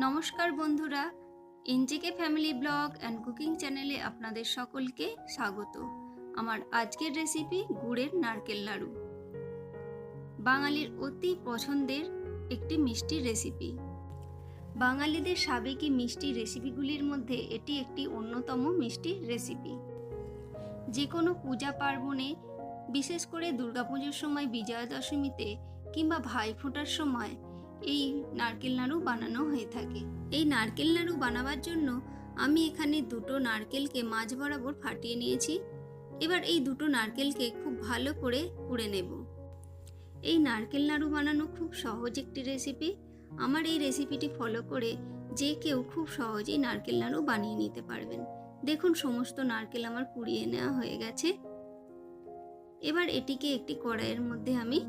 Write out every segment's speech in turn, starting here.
নমস্কার বন্ধুরা NGK family blog and cooking চ্যানেলে আপনাদের সকলকে স্বাগত। আমার আজকের রেসিপি গুড়ের নারকেল নাড়ু বাঙালির অতি পছন্দের একটি মিষ্টি রেসিপি। বাঙালিদের সাবেকি মিষ্টি রেসিপিগুলির মধ্যে এটি একটি অন্যতম মিষ্টি রেসিপি। যে কোনো পূজা পার্বণে, বিশেষ করে দুর্গাপুজোর সময় বিজয়া দশমীতে কিংবা ভাইফোঁটার সময় এই নারকেল নাড়ু বানানো হয়ে থাকে। এই নারকেল নাড়ু বানাবার জন্য আমি এখানে দুটো নারকেলকে মাঝ বরাবর ফাটিয়ে নিয়েছি। এবার এই দুটো নারকেলকে খুব ভালো করে কুড়ে নেব। এই নারকেল নাড়ু বানানো খুব সহজ একটি রেসিপি আমার এই রেসিপিটি ফলো করে যে কেউ খুব সহজেই নারকেল নাড়ু বানিয়ে নিতে পারবেন। দেখুন, সমস্ত নারকেল আমার পুড়িয়ে নেওয়া হয়ে গেছে। এবার এটিকে একটি কড়াইয়ের মধ্যে আমি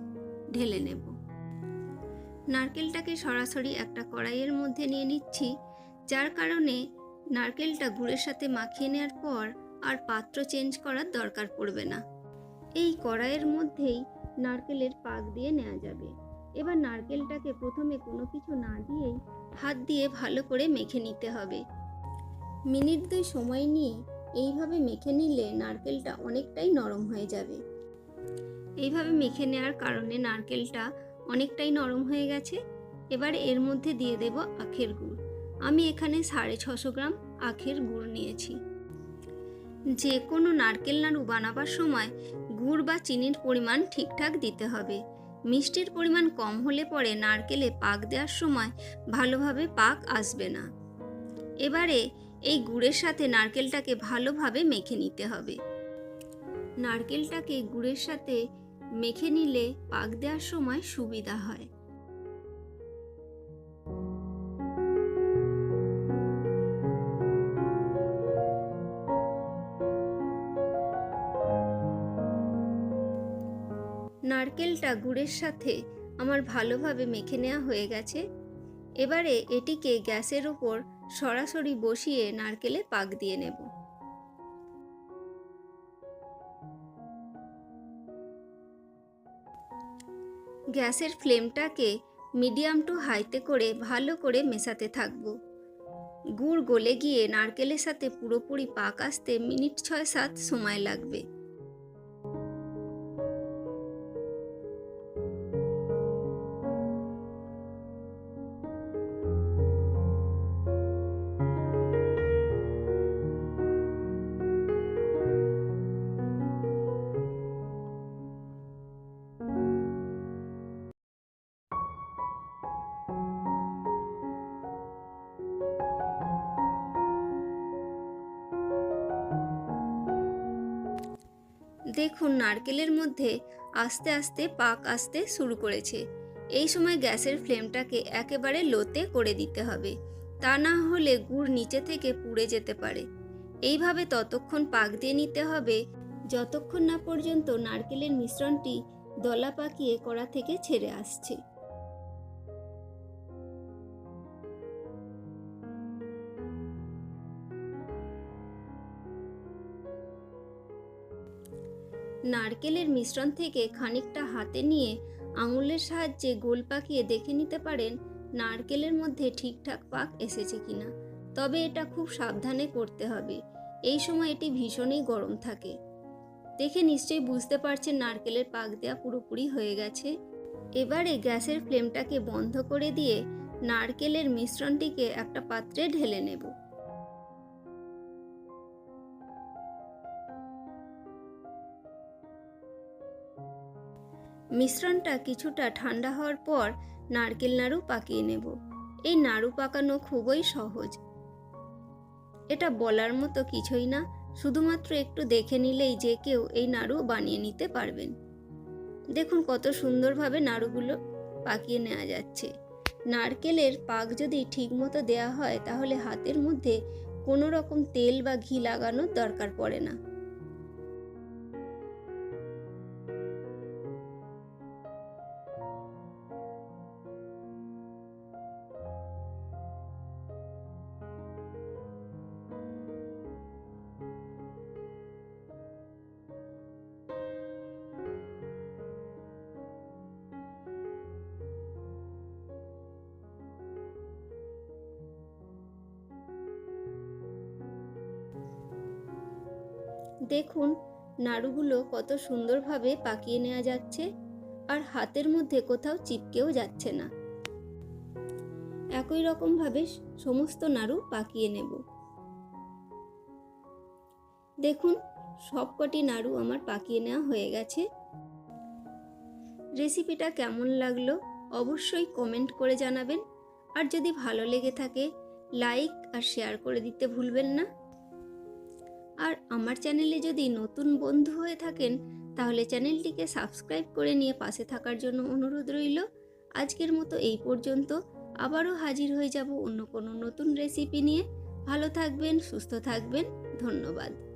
ঢেলে নেব। নারকেলটাকে সরাসরি একটা কড়াইয়ের মধ্যে নিয়ে নিচ্ছি, যার কারণে নারকেলটা গুড়ের সাথে মাখিয়ে নেওয়ার পর আর পাত্র চেঞ্জ করার দরকার পড়বে না। এই কড়াইয়ের মধ্যেই নারকেলের পাক দিয়ে নেওয়া যাবে। এবার নারকেলটাকে প্রথমে কোনো কিছু না দিয়েই হাত দিয়ে ভালো করে মেখে নিতে হবে। মিনিট দুই সময় নিয়ে এইভাবে মেখে নিলে নারকেলটা অনেকটাই নরম হয়ে যাবে। এইভাবে মেখে নেওয়ার কারণে নারকেলটা অনেকটাই নরম হয়ে গেছে। এবার এর মধ্যে দিয়ে দেব আখের গুড়। আমি এখানে সাড়ে ছশো গ্রাম আখের গুড় নিয়েছি। যে কোনো নারকেল নাড়ু বানাবার সময় গুড় বা চিনির পরিমাণ ঠিকঠাক দিতে হবে। মিষ্টির পরিমাণ কম হলে পরে নারকেলে পাক দেওয়ার সময় ভালোভাবে পাক আসবে না। এবারে এই গুড়ের সাথে নারকেলটাকে ভালোভাবে মেখে নিতে হবে। নারকেলটাকে গুড়ের সাথে মেখে নিলে পাক দেওয়ার সময় সুবিধা হয়। নারকেলটা গুড়ের সাথে আমার ভালোভাবে মেখে নেওয়া হয়ে গেছে। এবারে এটিকে গ্যাসের ওপর সরাসরি বসিয়ে নারকেলে পাক দিয়ে নেব। গ্যাসের ফ্লেমটাকে মিডিয়াম টু হাইতে করে ভালো করে মেশাতে থাকব। গুড় গলে গিয়ে নারকেলের সাথে পুরোপুরি পাক আসতে মিনিট ছয় সাত সময় লাগবে। দেখুন নারকেলের মধ্যে আস্তে আস্তে পাক আসতে শুরু করেছে। এই সময় গ্যাসের ফ্লেমটাকে একেবারে লোতে করে দিতে হবে। তা না হলে গুড় নিচে থেকে পুড়ে যেতে পারে। এইভাবে ততক্ষণ পাক দিয়ে নিতে হবে, যতক্ষণ না পর্যন্ত নারকেলের মিশ্রণটি দলা পাকিয়ে কড়া থেকে ছেড়ে আসছে। নারকেলের মিশ্রণ থেকে খানিকটা হাতে নিয়ে আঙুলের সাহায্যে গোল পাকিয়ে দেখে নিতে পারেন নারকেলের মধ্যে ঠিকঠাক পাক এসেছে কিনা। তবে এটা খুব সাবধানে করতে হবে। এই সময় এটি ভীষণই গরম থাকে। দেখে নিশ্চয়ই বুঝতে পারছেন নারকেলের পাক দেওয়া পুরোপুরি হয়ে গেছে। এবারে গ্যাসের ফ্লেমটাকে বন্ধ করে দিয়ে নারকেলের মিশ্রণটিকে একটা পাত্রে ঢেলে নেব। মিশ্রণটা কিছুটা ঠান্ডা হওয়ার পর নারকেল নাড়ু পাকিয়ে নেব। এই নাড়ু পাকানো খুবই সহজ। এটা বলার মতো কিছুই না, শুধুমাত্র একটু দেখে নিলেই যে কেউ এই নাড়ু বানিয়ে নিতে পারবেন। দেখুন কত সুন্দরভাবে নাড়ুগুলো পাকিয়ে নেওয়া যাচ্ছে। নারকেলের পাক যদি ঠিকমতো দেওয়া হয়, তাহলে হাতের মধ্যে কোনো রকম তেল বা ঘি লাগানোর দরকার পড়ে না। দেখুন, নাড়ুগুলো কত সুন্দরভাবে পাকিয়ে নেওয়া যাচ্ছে আর হাতের মধ্যে কোথাও চিপকেও যাচ্ছে না। একই রকমভাবে সমস্ত নাড়ু পাকিয়ে নেব। দেখুন, সবকটি নাড়ু আমার পাকিয়ে নেওয়া হয়ে গেছে। রেসিপিটা কেমন লাগল অবশ্যই কমেন্ট করে জানাবেন। আর যদি ভালো লেগে থাকে, লাইক আর শেয়ার করে দিতে ভুলবেন না। আর আমার চ্যানেলে যদি নতুন বন্ধু হয়ে থাকেন, তাহলে চ্যানেলটিকে সাবস্ক্রাইব করে নিয়ে পাশে থাকার জন্য অনুরোধ রইল। আজকের মতো এই পর্যন্ত। আবারও হাজির হয়ে যাব অন্য কোনো নতুন রেসিপি নিয়ে। ভালো থাকবেন, সুস্থ থাকবেন। ধন্যবাদ।